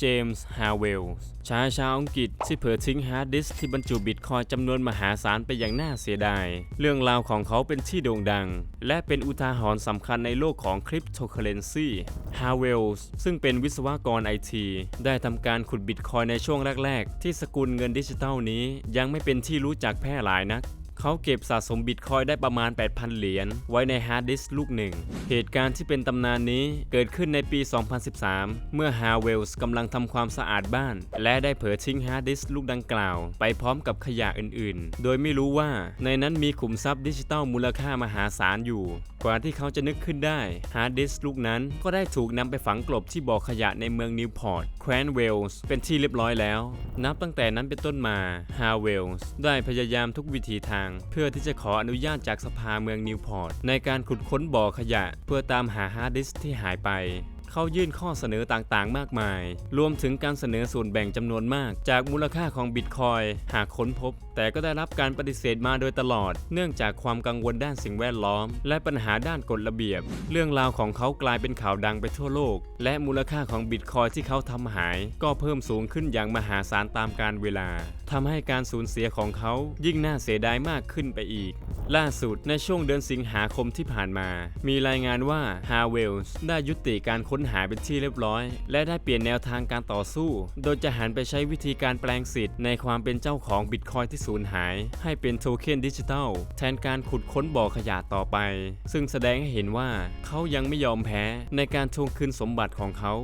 เจมส์ ฮาเวลส์ชายชาวอังกฤษที่เผยทิ้งฮาร์ดดิสที่บรรจุบิตคอยจำนวนมหาศาลไปอย่างน่าเสียดาย เรื่องราวของเขาเป็นที่โด่งดัง และเป็นอุทาหรณ์สำคัญในโลกของคริปโตเคอเรนซีฮาเวลส์ซึ่งเป็นวิศวกรไอทีได้ทำการขุดบิตคอยในช่วงแรก ๆ ที่สกุลเงินดิจิทัลนี้ยังไม่เป็นที่รู้จักแพร่หลายนัก เขาเก็บสะสมบิตคอยได้ประมาณ 8,000 เหรียญไว้ในฮาร์ดดิสก์ลูกหนึ่ง เหตุการณ์ที่เป็นตำนานนี้เกิดขึ้นในปี 2013 เมื่อฮาเวลส์กำลังทำความสะอาดบ้าน และได้เผยทิ้งฮาร์ดดิสก์ลูกดังกล่าว ไปพร้อมกับขยะอื่นๆ โดยไม่รู้ว่าในนั้นมีขุมทรัพย์ดิจิทัลมูลค่ามหาศาลอยู่ กว่าที่เขาจะนึกขึ้นได้ฮาร์ดดิสก์ลูกนั้นก็ได้ถูกนำไปฝังกลบที่บ่อขยะในเมืองนิวพอร์ตแคว้นเวลส์เป็นที่เรียบร้อยแล้ว นับตั้งแต่นั้นเป็นต้นมาฮาเวลส์ได้พยายามทุกวิถีทางเพื่อที่จะขออนุญาตจากสภาเมืองนิวพอร์ตในการขุดค้นบ่อขยะ เพื่อตามหาฮาร์ดดิสที่หายไปเขายื่นข้อเสนอต่างๆ มากมาย รวมถึงการเสนอส่วนแบ่งจำนวนมาก จากมูลค่าของบิตคอยหากค้นพบ แต่ก็ได้รับการปฏิเสธมาโดยตลอด เนื่องจากความกังวลด้านสิ่งแวดล้อม และปัญหาด้านกฎระเบียบ เรื่องราวของเขากลายเป็นข่าวดังไปทั่วโลก และมูลค่าของบิตคอยที่เขาทำหาย ก็เพิ่มสูงขึ้นอย่างมหาศาลตามกาลเวลา ทำให้การสูญเสียของเขายิ่งน่าเสียดายมากขึ้นไปอีก ล่าสุดในช่วงเดือนสิงหาคมที่ผ่านมา มีรายงานว่าฮาเวลส์ได้ยุติการค้นหาเป็นที่เรียบร้อย และได้เปลี่ยนแนวทางการต่อสู้ โดยจะหันไปใช้วิธีการแปลงสิทธิ์ในความเป็นเจ้าของบิตคอยที่สูญหาย ให้เป็นโทเค็นดิจิทัลแทนการขุดค้นบ่อขยะต่อไป ซึ่งแสดงให้เห็นว่าเขายังไม่ยอมแพ้ในการทวงคืนสมบัติของเขา